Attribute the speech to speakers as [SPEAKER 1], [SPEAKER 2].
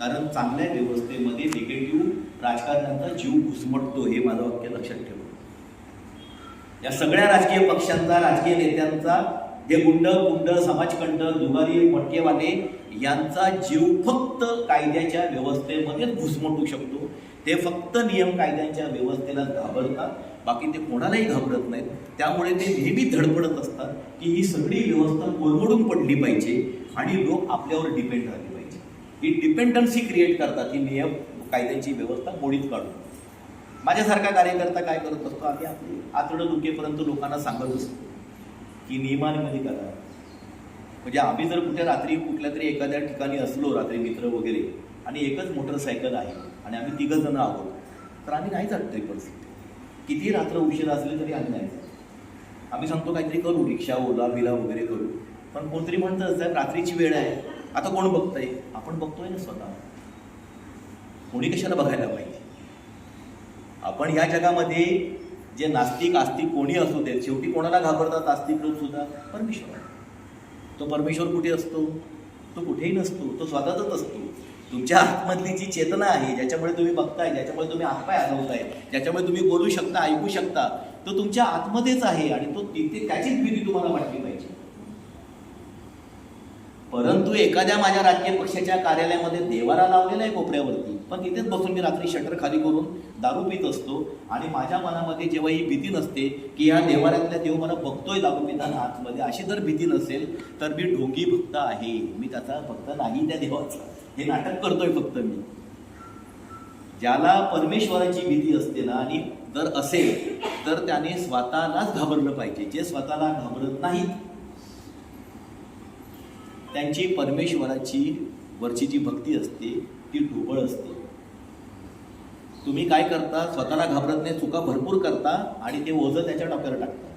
[SPEAKER 1] कारण चांगल्या व्यवस्थेमध्ये निगेटिव्ह राजकारण्यांचा जीव घुसमटतो हे माझं वाक्य लक्षात ठेवा. या सगळ्या राजकीय पक्षांचा राजकीय नेत्यांचा जे गुंड गुंड समाजकंटक दुगारी मटकेवाले यांचा जीव फक्त कायद्याच्या व्यवस्थेमध्येच घुसमटू शकतो. ते फक्त नियम कायद्यांच्या व्यवस्थेला घाबरतात. बाकी ते कोणालाही घाबरत नाहीत. त्यामुळे ते नेहमी धडपडत असतात की ही सगळी व्यवस्था कोलमडून पडली पाहिजे आणि लोक आपल्यावर डिपेंड राहिले ही डिपेंडन्सी क्रिएट करतात ही नियम कायद्यांची व्यवस्था मोडीत काढून. माझ्यासारखा कार्यकर्ता काय करत असतो आम्ही आपली आतडं दुखेपर्यंत लोकांना सांगत असतो की नियमांमध्ये करा. म्हणजे आम्ही जर कुठे रात्री कुठल्या तरी एखाद्या ठिकाणी असलो रात्री मित्र वगैरे आणि एकच मोटरसायकल आहे आणि आम्ही तिघं जण आहोत तर आम्ही नाही जात ट्रिपल्स किती रात्र उशीर असले तरी आम्ही नाही जात. आम्ही सांगतो काहीतरी करू रिक्षा ओला बिला वगैरे करू. पण कोणतरी म्हणतं साहेब रात्रीची वेळ आहे. आता कोण बघतंय? आपण बघतोय ना स्वतः. कोणी कशाला बघायला पाहिजे? आपण या जगामध्ये जे नास्तिक आस्तिक कोणी असू देत शेवटी कोणाला घाबरतात आस्तिक लोक सुद्धा? परमेश्वर तो परमेश्वर कुठे असतो? तो कुठेही नसतो. तो स्वतःचाच असतो. तुमच्या आतमधली जी चेतना आहे ज्याच्यामुळे तुम्ही बघताय ज्याच्यामुळे तुम्ही हातपाय हलवताय ज्याच्यामुळे तुम्ही बोलू शकता ऐकू शकता तो तुमच्या आतमध्येच आहे आणि तो तिथे त्याचीच भीती तुम्हाला वाटली पाहिजे. परंतु एखाद्या माझ्या राजकीय पक्षाच्या कार्यालयामध्ये देवाला लावलेला आहे कोपऱ्यावरती. पण तिथेच बसून मी रात्री शटर खाली करून दारू पित असतो आणि माझ्या मनामध्ये जेव्हा ही भीती नसते की या देवाऱ्यातल्या देव मला बघतोय दारू पिताना आतमध्ये अशी जर भीती नसेल तर मी ढोंगी भक्त आहे. मी त्याचा भक्त नाही त्या देवाचा. हे नाटक करतोय फक्त मी. ज्याला परमेश्वराची भीती असते ना आणि जर असेल तर त्याने स्वतःलाच घाबरलं पाहिजे. जे स्वतःला घाबरत नाहीत त्यांची परमेश्वराची वरची जी भक्ती असते ती ढोबळ असते. तुम्ही काय करता? स्वतःला घाबरत नाही चुका भरपूर करता आणि ते ओझं त्याच्या डोक्यावर टाकता.